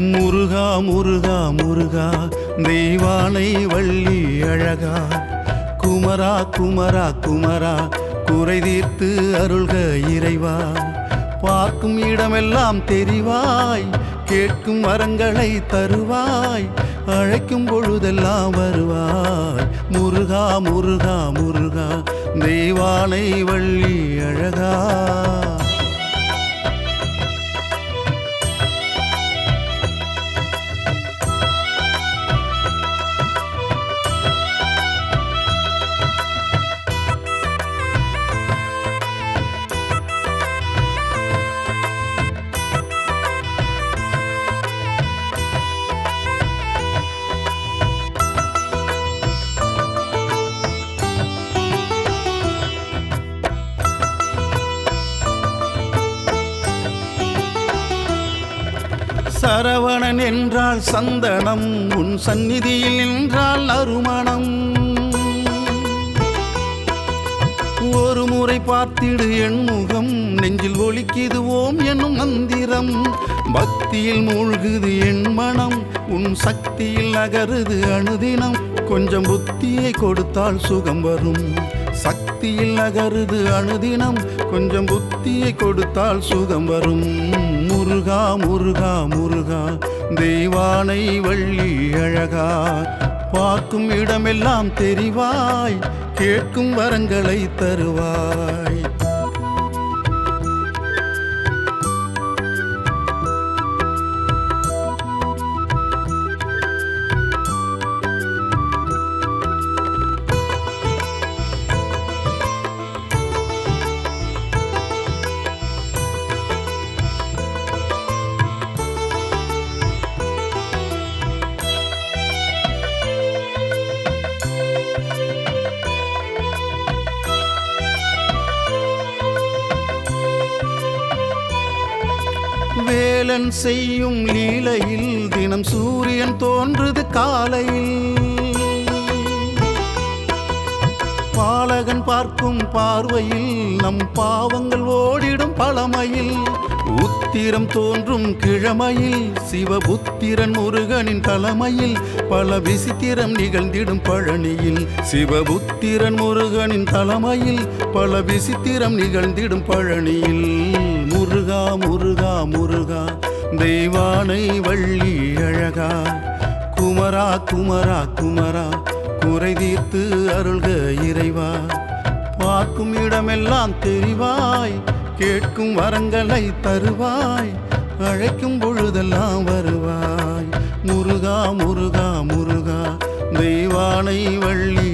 முருகா முருகா முருகா தெய்வானை வள்ளி அழகா. குமரா குமரா குமரா குறை தீர்த்து அருள்க இறைவா. பார்க்கும் இடமெல்லாம் தெரிவாய் கேட்கும் வரங்களை தருவாய் அழைக்கும் பொழுதெல்லாம் வருவாய். முருகா முருகா முருகா தெய்வானை வள்ளி அழகா. சரவணன் என்றால் சந்தனம் உன் சந்நிதியில் நின்றால் அருமணம். ஒரு முறை பார்த்திடு என் முகம் நெஞ்சில் ஒலிக்குது ஓம் என்னும் மந்திரம். பக்தியில் மூழ்குது என் மனம் உன் சக்தியில் நகருது அனுதினம். கொஞ்சம் புத்தியை கொடுத்தால் சுகம் வரும். சக்தியில் நகருது அனுதினம் கொஞ்சம் புத்தியை கொடுத்தால் சுகம் வரும். முருகா முருகா முருகா தெய்வானை வள்ளி அழகா. பார்க்கும் இடமெல்லாம் தெரிவாய் கேட்கும் வரங்களை தருவாய். வேலன் செய்யும் லீலையில் தினம் சூரியன் தோன்றுது காலையில். பாலகன் பார்க்கும் பார்வையில் நம் பாவங்கள் ஓடிடும் பழமையில். உத்திரம் தோன்றும் கிழமையில் சிவபுத்திரன் முருகனின் தலைமையில் பல விசித்திரம் நிகழ்ந்திடும் பழனியில். சிவபுத்திரன் முருகனின் தலைமையில் பல விசித்திரம் நிகழ்ந்திடும் பழனியில். முருகா முருகா முருகா தெய்வானை வள்ளி அழகா. குமரா குமரா குமரா குறை தீர்த்து அருள்க இறைவா. பார்க்கும் இடமெல்லாம் தெரிவாய் கேட்கும் வரங்களை தருவாய் அழைக்கும் பொழுதெல்லாம் வருவாய். முருகா முருகா முருகா தெய்வானை வள்ளி